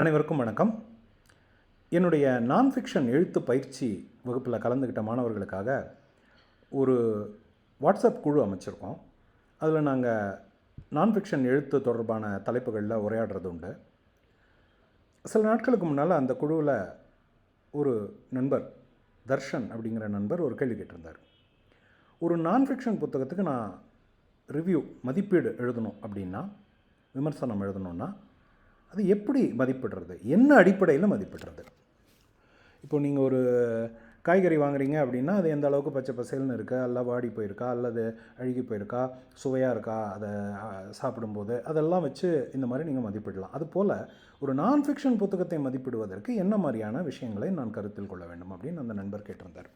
அனைவருக்கும் வணக்கம். என்னுடைய நான் ஃபிக்ஷன் எழுத்து பயிற்சி வகுப்பில் கலந்துக்கிட்ட மாணவர்களுக்காக ஒரு வாட்ஸ்அப் குழு அமைச்சிருக்கோம். அதில் நாங்கள் நான் ஃபிக்ஷன் எழுத்து தொடர்பான தலைப்புகளில் உரையாடுறது உண்டு. சில நாட்களுக்கு முன்னால் அந்த குழுவில் ஒரு நண்பர் தர்ஷன் அப்படிங்கிற நண்பர் ஒரு கேள்வி கேட்டிருந்தார். ஒரு நான் ஃபிக்ஷன் புத்தகத்துக்கு நான் ரிவ்யூ மதிப்பீடு எழுதணும் அப்படின்னா விமர்சனம் எழுதணுன்னா அது எப்படி மதிப்பிடுறது? என்ன அடிப்படையில் மதிப்பிடுறது? இப்போ நீங்கள் ஒரு காய்கறி வாங்குறீங்க அப்படின்னா அது எந்த அளவுக்கு பச்சை பசேல்னு இருக்கா? அல்ல வாடி போயிருக்கா? அல்லது அழுகி போயிருக்கா? சுவையாக இருக்கா? அதை சாப்பிடும்போது அதெல்லாம் வச்சு இந்த மாதிரி நீங்கள் மதிப்பிடலாம். அதுபோல் ஒரு நான் ஃபிக்ஷன் புத்தகத்தை மதிப்பிடுவதற்கு என்ன மாதிரியான விஷயங்களை நான் கருத்தில் கொள்ள வேண்டும் அப்படின்னு அந்த நண்பர் கேட்டிருந்தார்.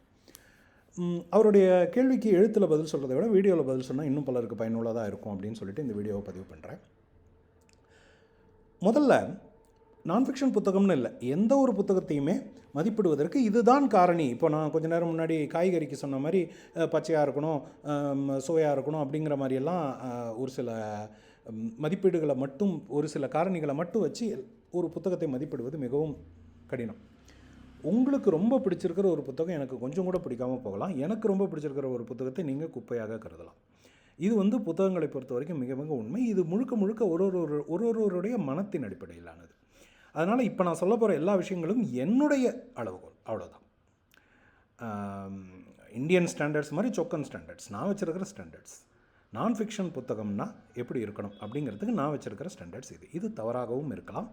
அவருடைய கேள்விக்கு எழுத்தில் பதில் சொல்கிறத விட வீடியோவில் பதில் சொன்னால் இன்னும் பலருக்கு பயனுள்ளதாக இருக்கும் அப்படின்னு சொல்லிட்டு இந்த வீடியோவை பதிவு பண்ணுறேன் முதல்ல நான் ஃபிக்ஷன் புத்தகம்னு இல்லை எந்த ஒரு புத்தகத்தையுமே மதிப்பிடுவதற்கு இதுதான் காரணி. இப்போ நான் கொஞ்ச நேரம் முன்னாடி காய்கறிக்கு சொன்ன மாதிரி பச்சையாக இருக்கணும் சுவையாக இருக்கணும் அப்படிங்கிற மாதிரியெல்லாம் ஒரு சில மதிப்பீடுகளை மட்டும் ஒரு சில காரணிகளை மட்டும் வச்சு ஒரு புத்தகத்தை மதிப்பிடுவது மிகவும் கடினம். உங்களுக்கு ரொம்ப பிடிச்சிருக்கிற ஒரு புத்தகம் எனக்கு கொஞ்சம் கூட பிடிக்காம போகலாம். எனக்கு ரொம்ப பிடிச்சிருக்கிற ஒரு புத்தகத்தை நீங்கள் குப்பையாக கருதலாம். இது வந்து புத்தகங்களை பொறுத்த வரைக்கும் மிக மிக உண்மை. இது முழுக்க முழுக்க ஒரு ஒரு ஒரு ஒரு ஒருவருடைய மனத்தின் அடிப்படையிலானது. அதனால் இப்போ நான் சொல்ல போகிற எல்லா விஷயங்களும் என்னுடைய அளவுகோல். அவ்வளோதான் இந்தியன் ஸ்டாண்டர்ட்ஸ் மாதிரி சொக்கன் ஸ்டாண்டர்ட்ஸ். நான் வச்சுருக்கிற ஸ்டாண்டர்ட்ஸ். நான் ஃபிக்ஷன் புத்தகம்னா எப்படி இருக்கணும் அப்படிங்கிறதுக்கு நான் வச்சுருக்கிற ஸ்டாண்டர்ட்ஸ் இது. இது தவறாகவும் இருக்கலாம்.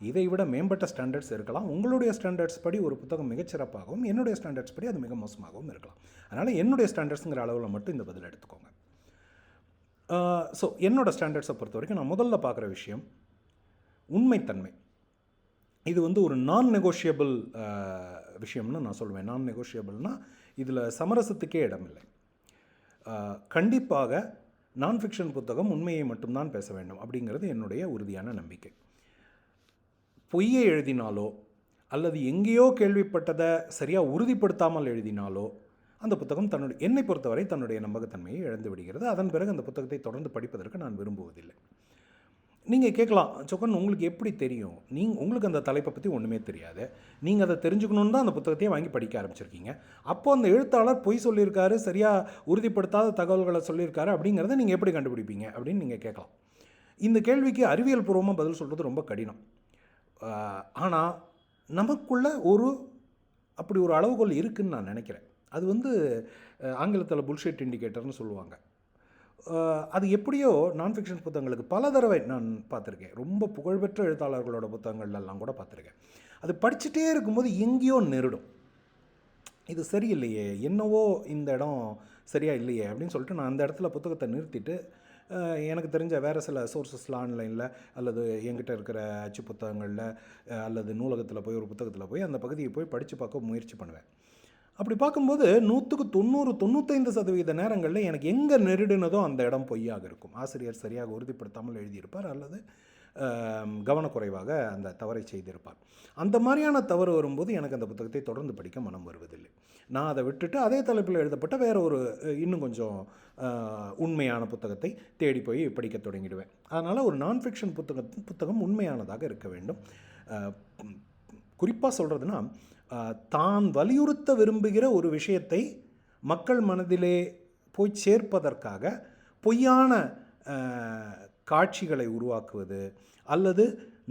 இதை விட மேம்பட்ட ஸ்டாண்டர்ட்ஸ் இருக்கலாம். உங்களுடைய ஸ்டாண்டர்ட்ஸ் படி ஒரு புத்தகம் மிகச்சிறப்பாகவும் என்னுடைய ஸ்டாண்டர்ட்ஸ் படி அது மிக மோசமாகவும் இருக்கலாம். அதனால் என்னுடைய ஸ்டாண்டர்ட்ஸுங்கிற அளவில் மட்டும் இந்த பதில் எடுத்துக்கோங்க. ஸோ என்னோட ஸ்டாண்டர்ட்ஸை பொறுத்த வரைக்கும் நான் முதல்ல பார்க்குற விஷயம் உண்மைத்தன்மை. இது வந்து ஒரு நான் நெகோஷியபிள் விஷயம்னு நான் சொல்லுவேன் நான் நெகோஷியபிள்னால் இதில் சமரசத்துக்கே இடமில்லை. கண்டிப்பாக நான் ஃபிக்ஷன் புத்தகம் உண்மையை மட்டும்தான் பேச வேண்டும் அப்படிங்கிறது என்னுடைய உறுதியான நம்பிக்கை. பொய்யை எழுதினாலோ அல்லது எங்கேயோ கேள்விப்பட்டதை சரியாக உறுதிப்படுத்தாமல் எழுதினாலோ அந்த புத்தகம் தன்னுடைய என்னை பொறுத்தவரை தன்னுடைய நம்பகத்தன்மையை இழந்து விடுகிறது. அதன் பிறகு அந்த புத்தகத்தை தொடர்ந்து படிப்பதற்கு நான் விரும்புவதில்லை. நீங்கள் கேட்கலாம் சொக்கன் உங்களுக்கு எப்படி தெரியும்? நீங்கள் உங்களுக்கு அந்த தலைப்பை பற்றி ஒன்றுமே தெரியாது. நீங்கள் அதை தெரிஞ்சுக்கணுன்னு தான் அந்த புத்தகத்தையே வாங்கி படிக்க ஆரம்பிச்சிருக்கீங்க. அப்போ அந்த எழுத்தாளர் பொய் சொல்லியிருக்காரு சரியாக உறுதிப்படுத்தாத தகவல்களை சொல்லியிருக்காரு அப்படிங்கிறத நீங்கள் எப்படி கண்டுபிடிப்பீங்க? அப்படின்னு நீங்கள் கேட்கலாம். இந்த கேள்விக்கு அறிவியல் பூர்வமாக பதில் சொல்கிறது ரொம்ப கடினம். ஆனால் நமக்குள்ள ஒரு அப்படி ஒரு அளவுகோல் இருக்குன்னு நான் நினைக்கிறேன். அது வந்து ஆங்கிலத்தில் புல்ஷெட் இண்டிகேட்டர்னு சொல்லுவாங்க. அது எப்படியோ நான் ஃபிக்ஷன் புத்தகங்களுக்கு பல தடவை நான் பார்த்துருக்கேன். ரொம்ப புகழ்பெற்ற எழுத்தாளர்களோட புத்தகங்கள்லாம் கூட பார்த்துருக்கேன். அது படிச்சுட்டே இருக்கும்போது எங்கேயோ நெருடும். இது சரியில்லையே என்னவோ இந்த இடம் சரியா இல்லையே அப்படின்னு சொல்லிட்டு நான் அந்த இடத்துல புத்தகத்தை நிறுத்திட்டு எனக்கு தெரிஞ்ச வேறு சில சோர்ஸஸ்லாம் ஆன்லைனில் அல்லது என்கிட்ட இருக்கிற அச்சு புத்தகங்களில் அல்லது நூலகத்தில் போய் ஒரு புத்தகத்தில் போய் அந்த பகுதியை போய் படித்து பார்க்க முயற்சி பண்ணுவேன். அப்படி பார்க்கும்போது நூற்றுக்கு தொண்ணூறு தொண்ணூத்தைந்து சதவீத நேரங்களில் எனக்கு எங்கே நெருடினதோ அந்த இடம் பொய்யாக இருக்கும். ஆசிரியர் சரியாக உறுதிப்படுத்தாமல் எழுதியிருப்பார் அல்லது கவனக்குறைவாக அந்த தவறை செய்திருப்பார். அந்த மாதிரியான தவறு வரும்போது எனக்கு அந்த புத்தகத்தை தொடர்ந்து படிக்க மனம் வருவதில்லை. நான் அதை விட்டுட்டு அதே தலைப்பில் எழுதப்பட்ட வேற ஒரு இன்னும் கொஞ்சம் உண்மையான புத்தகத்தை தேடி போய் படிக்க தொடங்கிடுவேன். அதனால் ஒரு நான் ஃபிக்ஷன் புத்தகம் புத்தகம் உண்மையானதாக இருக்க வேண்டும். குறிப்பாக சொல்கிறதுனா தான் வலியுறுத்த விரும்புகிற ஒரு விஷயத்தை மக்கள் மனதிலே போய் சேர்ப்பதற்காக பொய்யான காட்சிகளை உருவாக்குவது அல்லது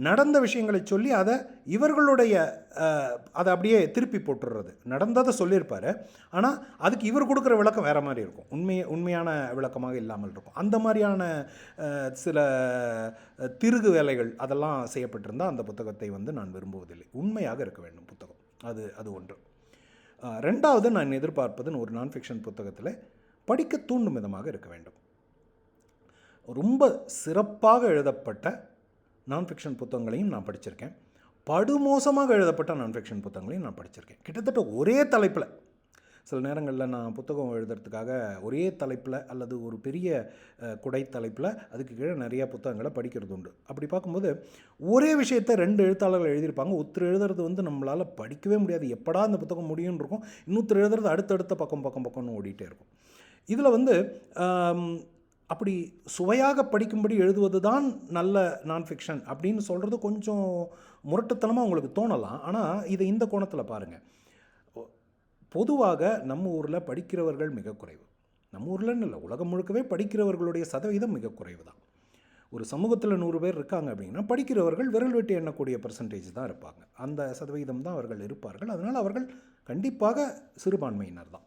நடந்த விஷயங்களை சொல்லி அதை இவர்களுடைய அதை அப்படியே திருப்பி போட்டுடுறது நடந்ததை சொல்லியிருப்பார். ஆனால் அதுக்கு இவர் கொடுக்குற விளக்கம் வேறு மாதிரி இருக்கும். உண்மை உண்மையான விளக்கமாக இல்லாமல் இருக்கும். அந்த மாதிரியான சில திருகு வேலைகள் அதெல்லாம் செய்யப்பட்டிருந்தால் அந்த புத்தகத்தை வந்து நான் விரும்புவதில்லை. உண்மையாக இருக்க வேண்டும் புத்தகம். அது அது ஒன்று. ரெண்டாவது நான் எதிர்பார்ப்பதுன்னு ஒரு நான் ஃபிக்ஷன் புத்தகத்தில் படிக்க தூண்டும் விதமாக இருக்க வேண்டும். ரொம்ப சிறப்பாக எழுதப்பட்ட நான் ஃபிக்ஷன் புத்தகங்களையும் நான் படிச்சிருக்கேன். படுமோசமாக எழுதப்பட்ட நான் ஃபிக்ஷன் புத்தகங்களையும் நான் படிச்சிருக்கேன். கிட்டத்தட்ட ஒரே தலைப்பில் சில நேரங்களில் நான் புத்தகம் எழுதுறதுக்காக ஒரே தலைப்பில் அல்லது ஒரு பெரிய குடை தலைப்பில் அதுக்கு கீழே நிறையா புத்தகங்களை படிக்கிறது உண்டு. அப்படி பார்க்கும்போது ஒரே விஷயத்தை ரெண்டு எழுத்தாளர்கள் எழுதியிருப்பாங்க. ஒருத்தர் எழுதுறது வந்து நம்மளால் படிக்கவே முடியாது. எப்படா அந்த புத்தகம் முடியும்னு இருக்கும். இன்னொருத்தர் எழுதுறது அடுத்தடுத்த பக்கம் பக்கம் பக்கம்னு ஓடிட்டே இருக்கும். இதில் வந்து அப்படி சுவையாக படிக்கும்படி எழுதுவது தான் நல்ல நான் ஃபிக்ஷன் அப்படின்னு சொல்கிறது கொஞ்சம் முரட்டுத்தனமாக உங்களுக்கு தோணலாம். ஆனால் இதை இந்த கோணத்தில் பாருங்கள் பொதுவாக நம்ம ஊரில் படிக்கிறவர்கள் மிக குறைவு. நம்ம ஊர்லன்னு இல்லை உலகம் முழுக்கவே படிக்கிறவர்களுடைய சதவீதம் மிக குறைவு தான். ஒரு சமூகத்தில் நூறு பேர் இருக்காங்க அப்படின்னா படிக்கிறவர்கள் விரல் வெட்டி எண்ணக்கூடிய பர்சன்டேஜ் தான் இருப்பாங்க. அந்த சதவீதம் தான் அவர்கள் இருப்பார்கள். அதனால் அவர்கள் கண்டிப்பாக சிறுபான்மையினர் தான்.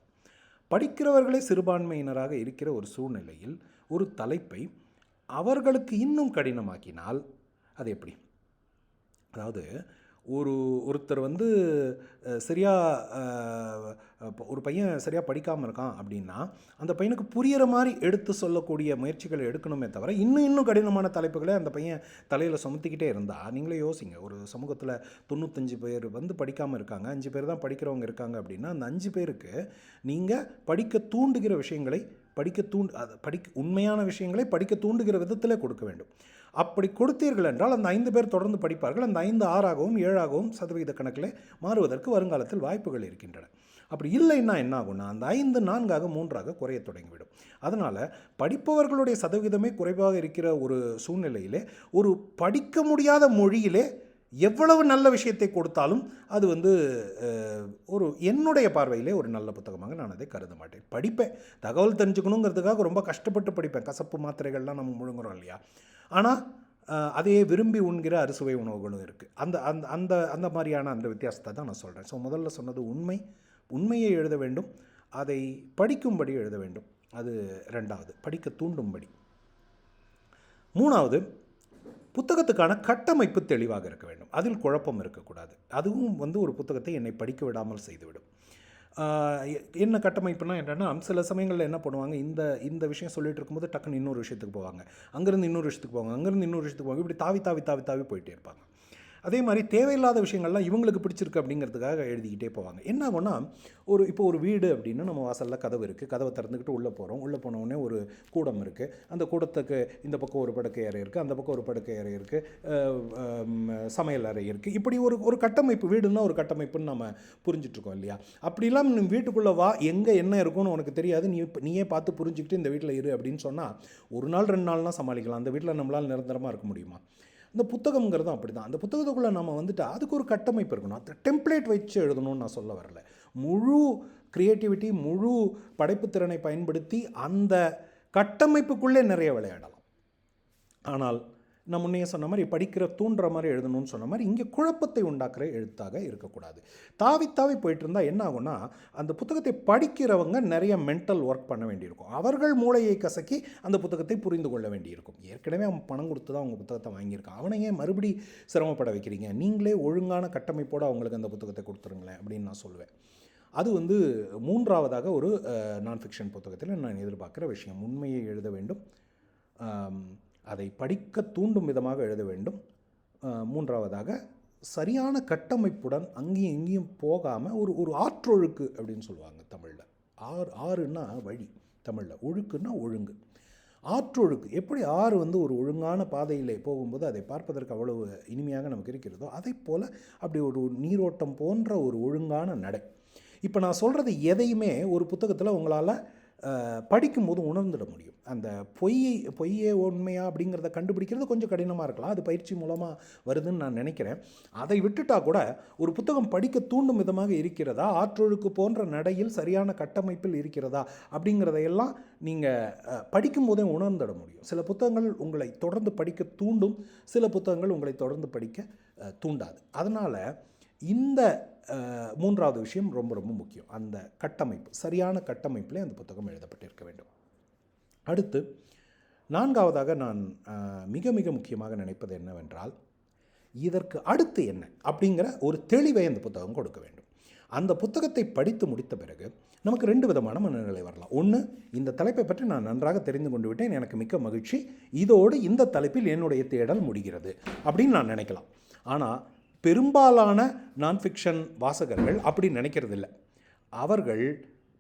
படிக்கிறவர்களே சிறுபான்மையினராக இருக்கிற ஒரு சூழ்நிலையில் ஒரு தலைப்பை அவர்களுக்கு இன்னும் கடினமாக்கினால் அது எப்படி? அதாவது ஒரு ஒருத்தர் வந்து சரியாக ஒரு பையன் சரியாக படிக்காமல் இருக்கான் அப்படின்னா அந்த பையனுக்கு புரியிற மாதிரி எடுத்து சொல்லக்கூடிய முயற்சிகளை எடுக்கணுமே தவிர இன்னும் இன்னும் கடினமான தலைப்புகளை அந்த பையன் தலையில் சுமத்திக்கிட்டே இருந்தால் நீங்களே யோசிங்க. ஒரு சமூகத்தில் தொண்ணூத்தஞ்சு பேர் வந்து படிக்காமல் இருக்காங்க அஞ்சு பேர் தான் படிக்கிறவங்க இருக்காங்க அப்படின்னா அந்த அஞ்சு பேருக்கு நீங்கள் படிக்க தூண்டுகிற விஷயங்களை படிக்க தூண்டு அது படிக்க உண்மையான விஷயங்களை படிக்க தூண்டுகிற விதத்தில் கொடுக்க வேண்டும். அப்படி கொடுத்தீர்கள் என்றால் அந்த ஐந்து பேர் தொடர்ந்து படிப்பார்கள். அந்த ஐந்து ஆறாகவும் ஏழாகவும் சதவீத கணக்கில் மாறுவதற்கு வருங்காலத்தில் வாய்ப்புகள் இருக்கின்றன. அப்படி இல்லைன்னா என்ன ஆகும்னா அந்த ஐந்து நான்காக மூன்றாக குறைய தொடங்கிவிடும். அதனால் படிப்பவர்களுடைய சதவீதமே குறைவாக இருக்கிற ஒரு சூழ்நிலையிலே ஒரு படிக்க முடியாத மொழியிலே எவ்வளவு நல்ல விஷயத்தை கொடுத்தாலும் அது வந்து ஒரு என்னுடைய பார்வையிலே ஒரு நல்ல புத்தகமாக நான் அதை கருத மாட்டேன். படிப்பேன். தகவல் தெரிஞ்சுக்கணுங்கிறதுக்காக ரொம்ப கஷ்டப்பட்டு படிப்பேன். கசப்பு மாத்திரைகள்லாம் நம்ம முழுங்குறோம் இல்லையா? ஆனால் அதையே விரும்பி உண்கிற அறுசுவை உணவுகளும் இருக்குது அந்த அந்த அந்த அந்த மாதிரியான அந்த வித்தியாசத்தை தான் நான் சொல்கிறேன் ஸோ முதல்ல சொன்னது உண்மை. உண்மையை எழுத வேண்டும். அதை படிக்கும்படி எழுத வேண்டும். அது ரெண்டாவது. படிக்க தூண்டும்படி. மூணாவது புத்தகத்துக்கான கட்டமைப்பு தெளிவாக இருக்க வேண்டும். அதில் குழப்பம் இருக்கக்கூடாது. அதுவும் வந்து ஒரு புத்தகத்தை என்னை படிக்க விடாமல் செய்துவிடும். என்ன கட்டமைப்புனா என்னென்னா சில சமயங்களில் என்ன பண்ணுவாங்க இந்த இந்த விஷயம் சொல்லிட்டு இருக்கும்போது டக்குன்னு இன்னொரு விஷயத்துக்கு போவாங்க. அங்கேருந்து இன்னொரு விஷயத்துக்கு போவாங்க. அங்கேருந்து இன்னொரு விஷயத்துக்கு போவாங்க. இப்படி தாவி தாவி தாவி தாவி போயிட்டே இருப்பாங்க. அதே மாதிரி தேவையில்லாத விஷயங்கள்லாம் இவங்களுக்கு பிடிச்சிருக்கு அப்படிங்கிறதுக்காக எழுதிக்கிட்டே போவாங்க. என்ன ஆகும்னா ஒரு இப்போ ஒரு வீடு அப்படின்னா நம்ம வாசலில் கதவு இருக்குது கதவை திறந்துக்கிட்டு உள்ளே போகிறோம் உள்ளே போனவுடனே ஒரு கூடம் இருக்குது அந்த கூடத்துக்கு இந்த பக்கம் ஒரு படுக்கை அறை இருக்குது அந்த பக்கம் ஒரு படுக்கை அறை இருக்குது சமையல் அறை இருக்குது இப்படி ஒரு ஒரு கட்டமைப்பு வீடுன்னா ஒரு கட்டமைப்புன்னு நம்ம புரிஞ்சிட்ருக்கோம் இல்லையா? அப்படிலாம் நீ வீட்டுக்குள்ளே வா. எங்கே என்ன இருக்கும்னு உனக்கு தெரியாது. நீ நீயே பார்த்து புரிஞ்சுக்கிட்டு இந்த வீட்டில் இரு அப்படின்னு சொன்னால் ஒரு நாள் ரெண்டு நாள்லாம் சமாளிக்கலாம். அந்த வீட்டில் நம்மளால் நிரந்தரமாக இருக்க முடியுமா? இந்த புத்தகம்ங்கிறதும் அப்படி தான் அந்த புத்தகத்துக்குள்ளே நம்ம வந்துட்டு அதுக்கு ஒரு கட்டமைப்பு இருக்கணும். அந்த டெம்ப்ளேட் வச்சு எழுதணும்னு நான் சொல்ல வரல. முழு க்ரியேட்டிவிட்டி முழு படைப்புத்திறனை பயன்படுத்தி அந்த கட்டமைப்புக்குள்ளே நிறைய விளையாடலாம். ஆனால் நான் முன்னையே சொன்ன மாதிரி படிக்கிற தூண்டுற மாதிரி எழுதணும்னு சொன்ன மாதிரி இங்கே குழப்பத்தை உண்டாக்குற எழுத்தாக இருக்கக்கூடாது. தாவி தாவி போயிட்டு இருந்தால் என்ன ஆகும்னா அந்த புத்தகத்தை படிக்கிறவங்க நிறைய மென்டல் ஒர்க் பண்ண வேண்டியிருக்கும். அவர்கள் மூளையை கசக்கி அந்த புத்தகத்தை புரிந்து கொள்ள வேண்டியிருக்கும். ஏற்கனவே அவன் பணம் கொடுத்து தான் அவங்க புத்தகத்தை வாங்கியிருக்கான். அவனை ஏன் மறுபடி சிரமப்பட வைக்கிறீங்க? நீங்களே ஒழுங்கான கட்டமைப்போடு அவங்களுக்கு அந்த புத்தகத்தை கொடுத்துருங்களேன் அப்படின்னு நான் சொல்லுவேன். அது வந்து மூன்றாவதாக ஒரு நான் ஃபிக்ஷன் புத்தகத்தில் நான் எதிர்பார்க்குற விஷயம். உண்மையை எழுத வேண்டும். அதை படிக்க தூண்டும் விதமாக எழுத வேண்டும். மூன்றாவதாக சரியான கட்டமைப்புடன் அங்கேயும் இங்கேயும் போகாமல் ஒரு ஒரு ஆற்றொழுக்கு அப்படின்னு சொல்லுவாங்க தமிழில். ஆறு ஆறுன்னா வழி தமிழில். ஒழுக்குன்னா ஒழுங்கு. ஆற்றொழுக்கு எப்படி ஆறு வந்து ஒரு ஒழுங்கான பாதையிலே போகும்போது அதை பார்ப்பதற்கு அவ்வளவு இனிமையாக நமக்கு இருக்கிறதோ அதை போல் அப்படி ஒரு நீரோட்டம் போன்ற ஒரு ஒழுங்கான நடை. இப்போ நான் சொல்கிறது எதையுமே ஒரு புத்தகத்தில் உங்களால் படிக்கும்போது உணர்ந்துட முடியும். அந்த பொய்யை பொய்யே உண்மையா அப்படிங்கிறத கண்டுபிடிக்கிறது கொஞ்சம் கடினமாக இருக்கலாம். அது பயிற்சி மூலமாக வருதுன்னு நான் நினைக்கிறேன். அதை விட்டுட்டா கூட ஒரு புத்தகம் படிக்க தூண்டும் விதமாக இருக்கிறதா? ஆற்றொழுக்கு போன்ற நடையில் சரியான கட்டமைப்பில் இருக்கிறதா? அப்படிங்கிறதையெல்லாம் நீங்கள் படிக்கும்போதே உணர்ந்துட முடியும். சில புத்தகங்கள் உங்களை தொடர்ந்து படிக்க தூண்டும் சில புத்தகங்கள் உங்களை தொடர்ந்து படிக்க தூண்டாது. அதனால் இந்த மூன்றாவது விஷயம் ரொம்ப ரொம்ப முக்கியம். அந்த கட்டமைப்பு சரியான கட்டமைப்பிலே அந்த புத்தகம் எழுதப்பட்டிருக்க வேண்டும். அடுத்து நான்காவதாக நான் மிக மிக முக்கியமாக நினைப்பது என்னவென்றால் இதற்கு அடுத்து என்ன அப்படிங்கிற ஒரு தெளிவை அந்த புத்தகம் கொடுக்க வேண்டும். அந்த புத்தகத்தை படித்து முடித்த பிறகு நமக்கு ரெண்டு விதமான மனநிலை வரலாம். ஒன்று இந்த தலைப்பை பற்றி நான் நன்றாக தெரிந்து கொண்டு விட்டேன். எனக்கு மிக்க மகிழ்ச்சி. இதோடு இந்த தலைப்பில் என்னுடைய தேடல் முடிகிறது அப்படின்னு நான் நினைக்கலாம். ஆனால் பெரும்பாலான நான் ஃபிக்ஷன் வாசகர்கள் அப்படி நினைக்கிறதில்ல. அவர்கள்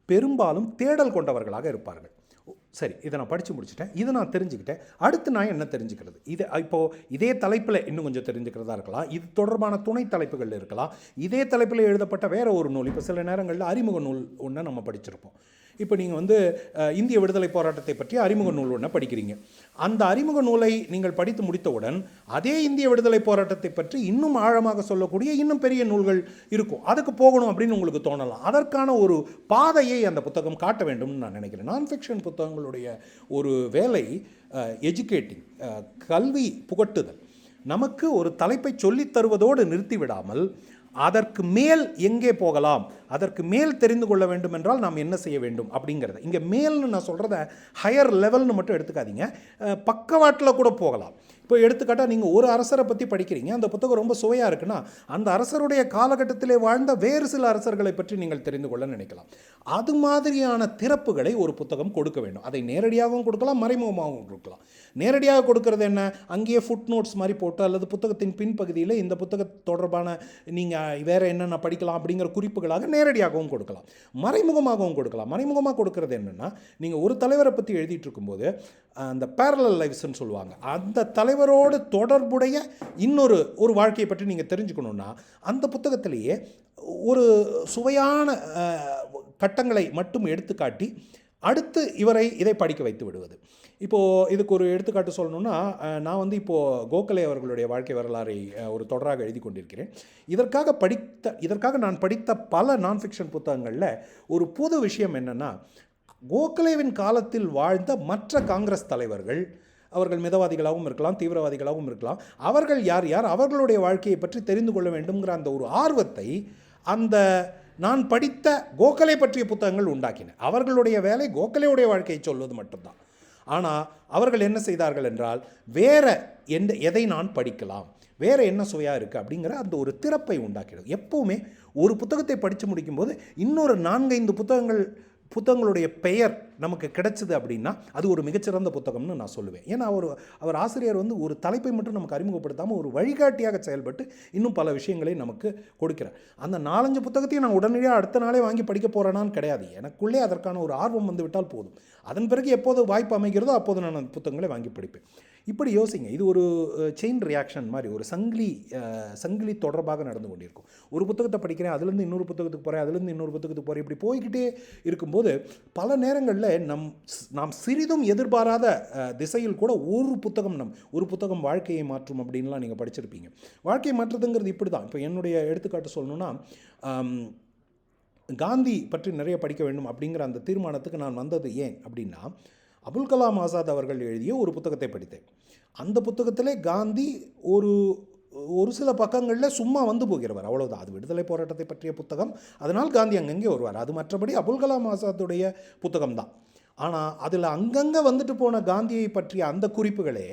பெரும்பாலும் தேடல் கொண்டவர்களாக இருப்பார்கள். ஓ, சரி இதை நான் படித்து முடிச்சிட்டேன். இதை நான் தெரிஞ்சுக்கிட்டேன். அடுத்து நான் என்ன தெரிஞ்சுக்கிறது? இது இப்போது இதே தலைப்பில் இன்னும் கொஞ்சம் தெரிஞ்சுக்கிறதா இருக்கலாம். இது தொடர்பான துணை தலைப்புகள் இருக்கலாம். இதே தலைப்பில் எழுதப்பட்ட வேற ஒரு நூல். இப்போ சில நேரங்களில் அறிமுக நூல் ஒன்று நம்ம படிச்சிருப்போம். இப்போ நீங்கள் வந்து இந்திய விடுதலை போராட்டத்தை பற்றி அறிமுக நூல் ஒன்று படிக்கிறீங்க. அந்த அறிமுக நூலை நீங்கள் படித்து முடித்தவுடன் அதே இந்திய விடுதலை போராட்டத்தை பற்றி இன்னும் ஆழமாக சொல்லக்கூடிய இன்னும் பெரிய நூல்கள் இருக்கும். அதுக்கு போகணும் அப்படின்னு உங்களுக்கு தோணலாம். அதற்கான ஒரு பாதையை அந்த புத்தகம் காட்ட வேண்டும்னு நான் நினைக்கிறேன். நான் ஃபிக்ஷன் புத்தகங்களுடைய ஒரு வேலை எஜுகேட்டிங் கல்வி புகட்டுதல். நமக்கு ஒரு தலைப்பை சொல்லித் தருவதோடு நிறுத்திவிடாமல் அதற்கு மேல் எங்கே போகலாம்? அதற்கு மேல் தெரிந்து கொள்ள வேண்டும் என்றால் நாம் என்ன செய்ய வேண்டும்? அப்படிங்கிறத. இங்கே மேல்னு நான் சொல்கிறத ஹையர் லெவல்னு மட்டும் எடுத்துக்காதீங்க. பக்கவாட்டில் கூட போகலாம். இப்போ எடுத்துக்காட்டால் நீங்கள் ஒரு அரசரை பற்றி படிக்கிறீங்க அந்த புத்தகம் ரொம்ப சுவையாக இருக்குன்னா அந்த அரசருடைய காலகட்டத்திலே வாழ்ந்த வேறு சில அரசர்களை பற்றி நீங்கள் தெரிந்து கொள்ள நினைக்கலாம். அது மாதிரியான திறப்புகளை ஒரு புத்தகம் கொடுக்க வேண்டும். அதை நேரடியாகவும் கொடுக்கலாம் மறைமுகமாகவும் கொடுக்கலாம். நேரடியாக கொடுக்கறது என்ன? அங்கேயே ஃபுட் நோட்ஸ் மாதிரி போட்டு அல்லது புத்தகத்தின் பின்பகுதியில் இந்த புத்தக தொடர்பான நீங்கள் வேறு என்னென்ன படிக்கலாம் அப்படிங்கிற குறிப்புகளாக நேரடியாகவும் கொடுக்கலாம். மறைமுகமாகவும் கொடுக்கலாம். மறைமுகமாக கொடுக்கறது என்னென்னா நீங்கள் ஒரு தலைவரை பற்றி எழுதிட்டு இருக்கும்போது அந்த பேரலல் லைஃப்ஸ்ன்னு சொல்லுவாங்க. அந்த தலைவரோடு தொடர்புடைய இன்னொரு ஒரு வாழ்க்கையை பற்றி நீங்கள் தெரிஞ்சுக்கணுன்னா அந்த புத்தகத்திலேயே ஒரு சுவையான கட்டங்களை மட்டும் எடுத்துக்காட்டி அடுத்து இவரை இதை படிக்க வைத்து விடுவது. இப்போது இதுக்கு ஒரு எடுத்துக்காட்டு சொல்லணும்னா நான் வந்து இப்போது கோகலே அவர்களுடைய வாழ்க்கை வரலாறை ஒரு தொடராக எழுதி கொண்டிருக்கிறேன். இதற்காக படித்த இதற்காக நான் படித்த பல நான் ஃபிக்ஷன் புத்தகங்களில் ஒரு புது விஷயம் என்னென்னா கோகலேவின் காலத்தில் வாழ்ந்த மற்ற காங்கிரஸ் தலைவர்கள் அவர்கள் மிதவாதிகளாகவும் இருக்கலாம் தீவிரவாதிகளாகவும் இருக்கலாம் அவர்கள் யார் யார் அவர்களுடைய வாழ்க்கையை பற்றி தெரிந்து கொள்ள வேண்டும்ங்கிற அந்த ஒரு ஆர்வத்தை அந்த நான் படித்த கோகலே பற்றிய புத்தகங்கள் உண்டாக்கின. அவர்களுடைய வேலை கோகலேவுடைய வாழ்க்கையை சொல்வது மட்டும்தான். ஆனால் அவர்கள் என்ன செய்தார்கள் என்றால் வேற எந்த எதை நான் படிக்கலாம் வேற என்ன சுவையாக இருக்குது அப்படிங்கிற அந்த ஒரு திறப்பை உண்டாக்கிடும் எப்போவுமே ஒரு புத்தகத்தை படித்து முடிக்கும்போது இன்னொரு நான்கைந்து புத்தகங்கள் புத்தகங்களுடைய பெயர் நமக்கு கிடைச்சது அப்படின்னா அது ஒரு மிகச்சிறந்த புத்தகம்னு நான் சொல்லுவேன். ஏன்னா அவர் அவர் ஆசிரியர் வந்து ஒரு தலைப்பை மட்டும் நமக்கு அறிமுகப்படுத்தாமல் ஒரு வழிகாட்டியாக செயல்பட்டு இன்னும் பல விஷயங்களை நமக்கு கொடுக்கிறார். அந்த நாலஞ்சு புத்தகத்தையும் நான் உடனடியாக அடுத்த நாளே வாங்கி படிக்க போகிறேனான்னு கிடையாது. எனக்குள்ளே அதற்கான ஒரு ஆர்வம் வந்துவிட்டால் போதும். அதன் பிறகு எப்போது வாய்ப்பு அமைகிறதோ அப்போது நான் அந்த புத்தகங்களை வாங்கி படிப்பேன். இப்படி யோசிங்க. இது ஒரு செயின் ரியாக்ஷன் மாதிரி ஒரு சங்கிலி சங்கிலி தொடர்பாக நடந்து கொண்டிருக்கும். ஒரு புத்தகத்தை படிக்கிறேன் அதுலேருந்து இன்னொரு புத்தகத்துக்கு போகிறேன் அதுலேருந்து இன்னொரு புத்தகத்துக்கு போகிறேன் இப்படி போய்கிட்டே இருக்கும்போது பல நேரங்களில் நம் நாம் சிறிதும் எதிர்பாராத திசையில் கூட ஒரு புத்தகம் நம் ஒரு புத்தகம் வாழ்க்கையை மாற்றும் அப்படின்லாம் நீங்கள் படிச்சிருப்பீங்க. வாழ்க்கையை மாற்றுறதுங்கிறது இப்படி தான் இப்போ என்னுடைய எடுத்துக்காட்டு சொல்லணுன்னா காந்தி பற்றி நிறைய படிக்க வேண்டும் அப்படிங்கிற அந்த தீர்மானத்துக்கு நான் வந்தது ஏன் அப்படின்னா அபுல் கலாம் ஆசாத் அவர்கள் எழுதிய ஒரு புத்தகத்தை படித்தேன். அந்த புத்தகத்திலே காந்தி ஒரு ஒரு சில பக்கங்களில் சும்மா வந்து போகிறவர். அவ்வளோதான் அது விடுதலை போராட்டத்தை பற்றிய புத்தகம். அதனால் காந்தி அங்கங்கே வருவார். அது மற்றபடி அபுல் கலாம் ஆசாத்துடைய புத்தகம் தான் ஆனால் அதில் அங்கங்கே வந்துட்டு போன காந்தியை பற்றிய அந்த குறிப்புகளே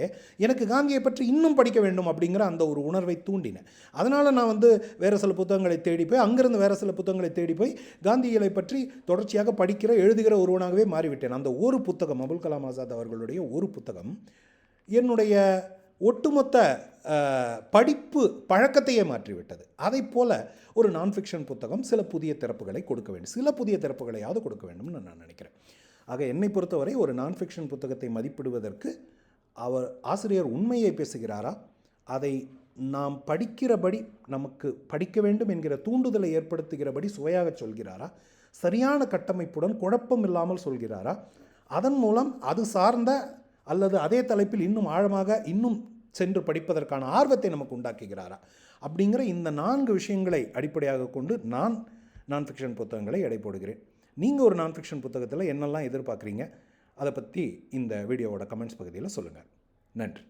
எனக்கு காந்தியை பற்றி இன்னும் படிக்க வேண்டும் அப்படிங்கிற அந்த ஒரு உணர்வை தூண்டினேன் அதனால் நான் வந்து வேறு சில புத்தகங்களை தேடி போய் அங்கேருந்து வேறு சில புத்தகங்களை தேடி போய் காந்தியலை பற்றி தொடர்ச்சியாக படிக்கிற எழுதுகிற ஒருவனாகவே மாறிவிட்டேன். அந்த ஒரு புத்தகம் அபுல் கலாம் ஆசாத் அவர்களுடைய ஒரு புத்தகம் என்னுடைய ஒட்டுமொத்த படிப்பு பழக்கத்தையே மாற்றிவிட்டது. அதை போல் ஒரு நான் ஃபிக்ஷன் புத்தகம் சில புதிய திறப்புகளை கொடுக்க வேண்டும். சில புதிய திறப்புகளையாவது கொடுக்க வேண்டும்னு நான் நினைக்கிறேன். ஆக என்னை பொறுத்தவரை ஒரு நான் ஃபிக்ஷன் புத்தகத்தை மதிப்பிடுவதற்கு அவர் ஆசிரியர் உண்மையை பேசுகிறாரா? அதை நாம் படிக்கிறபடி நமக்கு படிக்க வேண்டும் என்கிற தூண்டுதலை ஏற்படுத்துகிறபடி சுவையாக சொல்கிறாரா? சரியான கட்டமைப்புடன் குழப்பம் இல்லாமல் சொல்கிறாரா? அதன் மூலம் அது சார்ந்த அல்லது அதே தலைப்பில் இன்னும் ஆழமாக இன்னும் சென்று படிப்பதற்கான ஆர்வத்தை நமக்கு உண்டாக்குகிறாரா? அப்படிங்கிற இந்த நான்கு விஷயங்களை அடிப்படையாக கொண்டு நான் நான் ஃபிக்ஷன் புத்தகங்களை எடை போடுகிறேன். நீங்கள் ஒரு நான் ஃபிக்ஷன் புத்தகத்தில் என்னெல்லாம் எதிர்பார்க்குறீங்க? அதை பற்றி இந்த வீடியோவோட கமெண்ட்ஸ் பகுதியில் சொல்லுங்கள் நன்றி.